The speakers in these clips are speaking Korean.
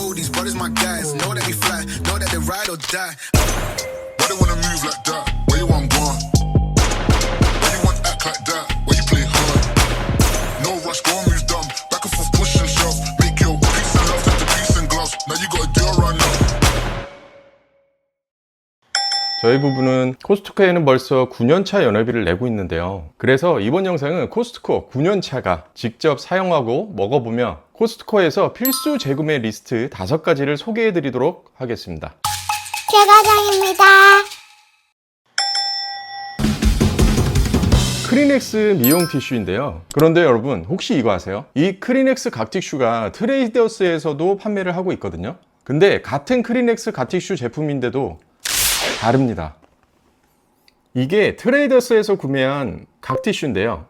know these brothers my guys. Know that we fly, know that they ride or die. Why they wanna move like that? Where you want gone? Why you want act like that? Why you play hard? No rush, go and move dumb. 저희 부부는 코스트코에는 벌써 9년차 연회비를 내고 있는데요. 그래서 이번 영상은 코스트코 9년차가 직접 사용하고 먹어보며 코스트코에서 필수 재구매 리스트 5가지를 소개해 드리도록 하겠습니다. 최과장입니다. 크리넥스 미용 티슈인데요. 그런데 여러분 혹시 이거 아세요? 이 크리넥스 각 티슈가 트레이더스에서도 판매를 하고 있거든요. 근데 같은 크리넥스 각 티슈 제품인데도 다릅니다. 이게 트레이더스에서 구매한 각 티슈인데요.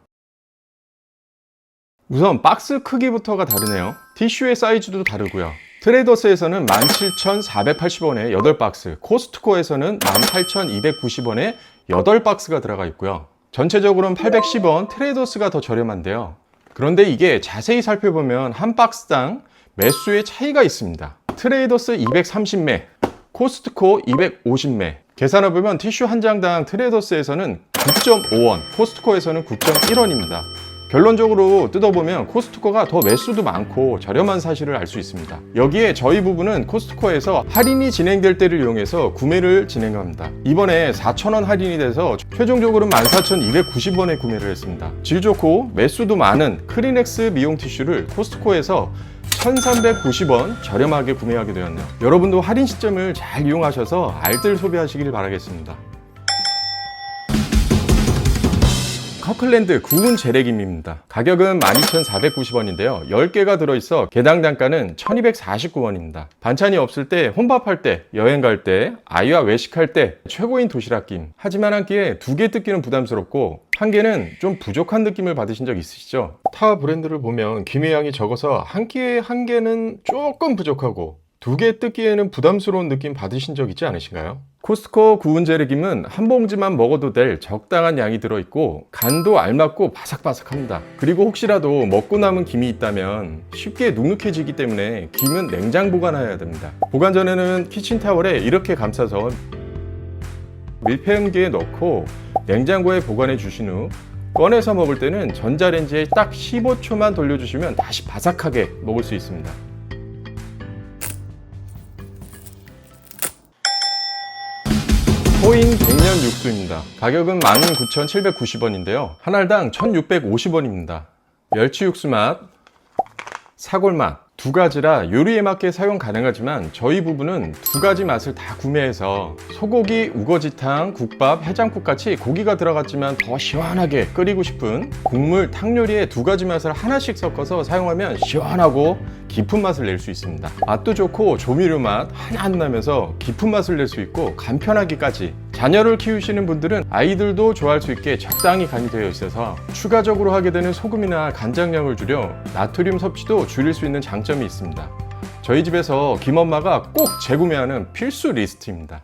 우선 박스 크기부터가 다르네요. 티슈의 사이즈도 다르고요. 트레이더스에서는 17,480원에 8박스, 코스트코에서는 18,290원에 8박스가 들어가 있고요. 전체적으로는 810원, 트레이더스가 더 저렴한데요. 그런데 이게 자세히 살펴보면 한 박스당 매수의 차이가 있습니다. 트레이더스 230매, 코스트코 250매. 계산해보면 티슈 한 장당 트레이더스에서는 9.5원, 코스트코에서는 9.1원입니다. 결론적으로 뜯어보면 코스트코가 더 매수도 많고 저렴한 사실을 알 수 있습니다. 여기에 저희 부부는 코스트코에서 할인이 진행될 때를 이용해서 구매를 진행합니다. 이번에 4,000원 할인이 돼서 최종적으로는 14,290원에 구매를 했습니다. 질 좋고 매수도 많은 크리넥스 미용 티슈를 코스트코에서 1390원 저렴하게 구매하게 되었네요. 여러분도 할인 시점을 잘 이용하셔서 알뜰 소비하시길 바라겠습니다. 커클랜드 구운 재래김입니다. 가격은 12,490원인데요. 10개가 들어있어 개당 단가는 1,249원입니다. 반찬이 없을 때, 혼밥할 때, 여행 갈 때, 아이와 외식할 때 최고인 도시락김. 하지만 한 끼에 두 개 뜯기는 부담스럽고 한 개는 좀 부족한 느낌을 받으신 적 있으시죠? 타 브랜드를 보면 김의 양이 적어서 한 끼에 한 개는 조금 부족하고 두 개 뜯기에는 부담스러운 느낌 받으신 적 있지 않으신가요? 코스트코 구운 재래김은 한 봉지만 먹어도 될 적당한 양이 들어있고 간도 알맞고 바삭바삭합니다. 그리고 혹시라도 먹고 남은 김이 있다면 쉽게 눅눅해지기 때문에 김은 냉장 보관해야 됩니다. 보관 전에는 키친타월에 이렇게 감싸서 밀폐용기에 넣고 냉장고에 보관해 주신 후 꺼내서 먹을 때는 전자레인지에 딱 15초만 돌려주시면 다시 바삭하게 먹을 수 있습니다. 호인 백년 육수입니다. 가격은 19,790원인데요. 한 알당 1,650원입니다. 멸치 육수 맛, 사골 맛 두 가지라 요리에 맞게 사용 가능하지만 저희 부부는 두 가지 맛을 다 구매해서 소고기 우거지탕, 국밥, 해장국 같이 고기가 들어갔지만 더 시원하게 끓이고 싶은 국물 탕 요리에 두 가지 맛을 하나씩 섞어서 사용하면 시원하고 깊은 맛을 낼 수 있습니다. 맛도 좋고 조미료 맛 하나 안 나면서 깊은 맛을 낼 수 있고 간편하기까지 자녀를 키우시는 분들은 아이들도 좋아할 수 있게 적당히 간이 되어 있어서 추가적으로 하게 되는 소금이나 간장량을 줄여 나트륨 섭취도 줄일 수 있는 장점이 있습니다. 저희 집에서 김엄마가 꼭 재구매하는 필수 리스트입니다.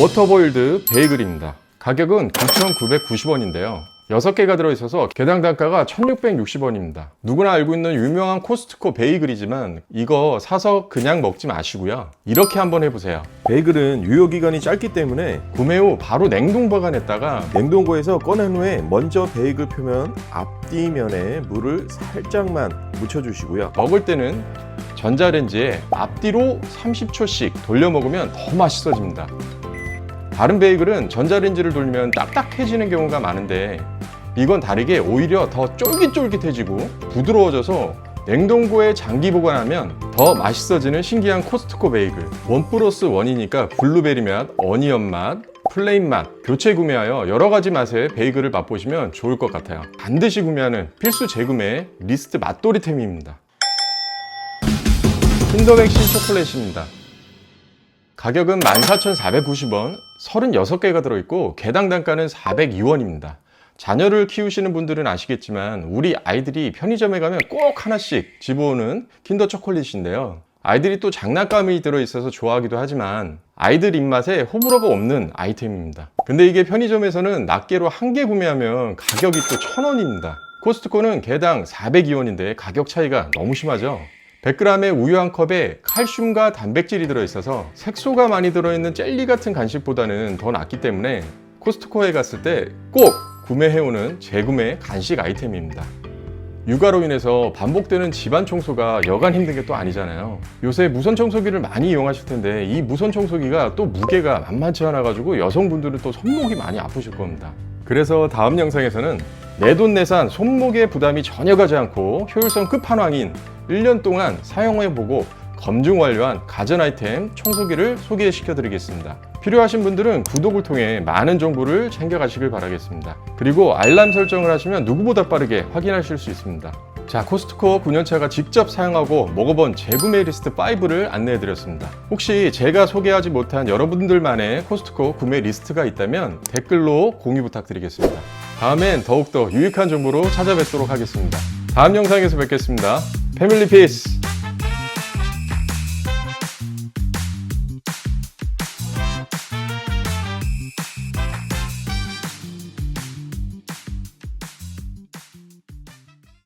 워터보일드 베이글입니다. 가격은 9,990원인데요. 6개가 들어있어서 개당 단가가 1,660원입니다. 누구나 알고 있는 유명한 코스트코 베이글이지만 이거 사서 그냥 먹지 마시고요. 이렇게 한번 해보세요. 베이글은 유효기간이 짧기 때문에 구매 후 바로 냉동 보관했다가 냉동고에서 꺼낸 후에 먼저 베이글 표면 앞뒤면에 물을 살짝만 묻혀주시고요. 먹을 때는 전자레인지에 앞뒤로 30초씩 돌려 먹으면 더 맛있어집니다. 다른 베이글은 전자레인지를 돌리면 딱딱해지는 경우가 많은데 이건 다르게 오히려 더 쫄깃쫄깃해지고 부드러워져서 냉동고에 장기 보관하면 더 맛있어지는 신기한 코스트코 베이글. 원 플러스 원이니까 블루베리 맛, 어니언 맛, 플레인 맛 교체 구매하여 여러 가지 맛의 베이글을 맛보시면 좋을 것 같아요. 반드시 구매하는 필수 재구매 리스트 맛돌이템입니다. 킨더백신 초콜릿입니다. 가격은 14,490원, 36개가 들어있고 개당 단가는 402원입니다. 자녀를 키우시는 분들은 아시겠지만 우리 아이들이 편의점에 가면 꼭 하나씩 집어오는 킨더 초콜릿인데요. 아이들이 또 장난감이 들어있어서 좋아하기도 하지만 아이들 입맛에 호불호가 없는 아이템입니다. 근데 이게 편의점에서는 낱개로 한 개 구매하면 가격이 또 천원입니다. 코스트코는 개당 402원인데 가격 차이가 너무 심하죠. 100g의 우유 한 컵에 칼슘과 단백질이 들어있어서 색소가 많이 들어있는 젤리 같은 간식보다는 더 낫기 때문에 코스트코에 갔을 때 꼭 구매해오는 재구매 간식 아이템입니다. 육아로 인해서 반복되는 집안 청소가 여간 힘든 게 또 아니잖아요. 요새 무선 청소기를 많이 이용하실 텐데 이 무선 청소기가 또 무게가 만만치 않아 가지고 여성분들은 또 손목이 많이 아프실 겁니다. 그래서 다음 영상에서는 내돈내산 손목에 부담이 전혀 가지 않고 효율성 끝판왕인 1년 동안 사용해보고 검증 완료한 가전 아이템 청소기를 소개시켜 드리겠습니다. 필요하신 분들은 구독을 통해 많은 정보를 챙겨가시길 바라겠습니다. 그리고 알람 설정을 하시면 누구보다 빠르게 확인하실 수 있습니다. 자, 코스트코 9년차가 직접 사용하고 먹어본 재구매 리스트 5를 안내해 드렸습니다. 혹시 제가 소개하지 못한 여러분들만의 코스트코 구매 리스트가 있다면 댓글로 공유 부탁드리겠습니다. 다음엔 더욱더 유익한 정보로 찾아뵙도록 하겠습니다. 다음 영상에서 뵙겠습니다. 패밀리 피스!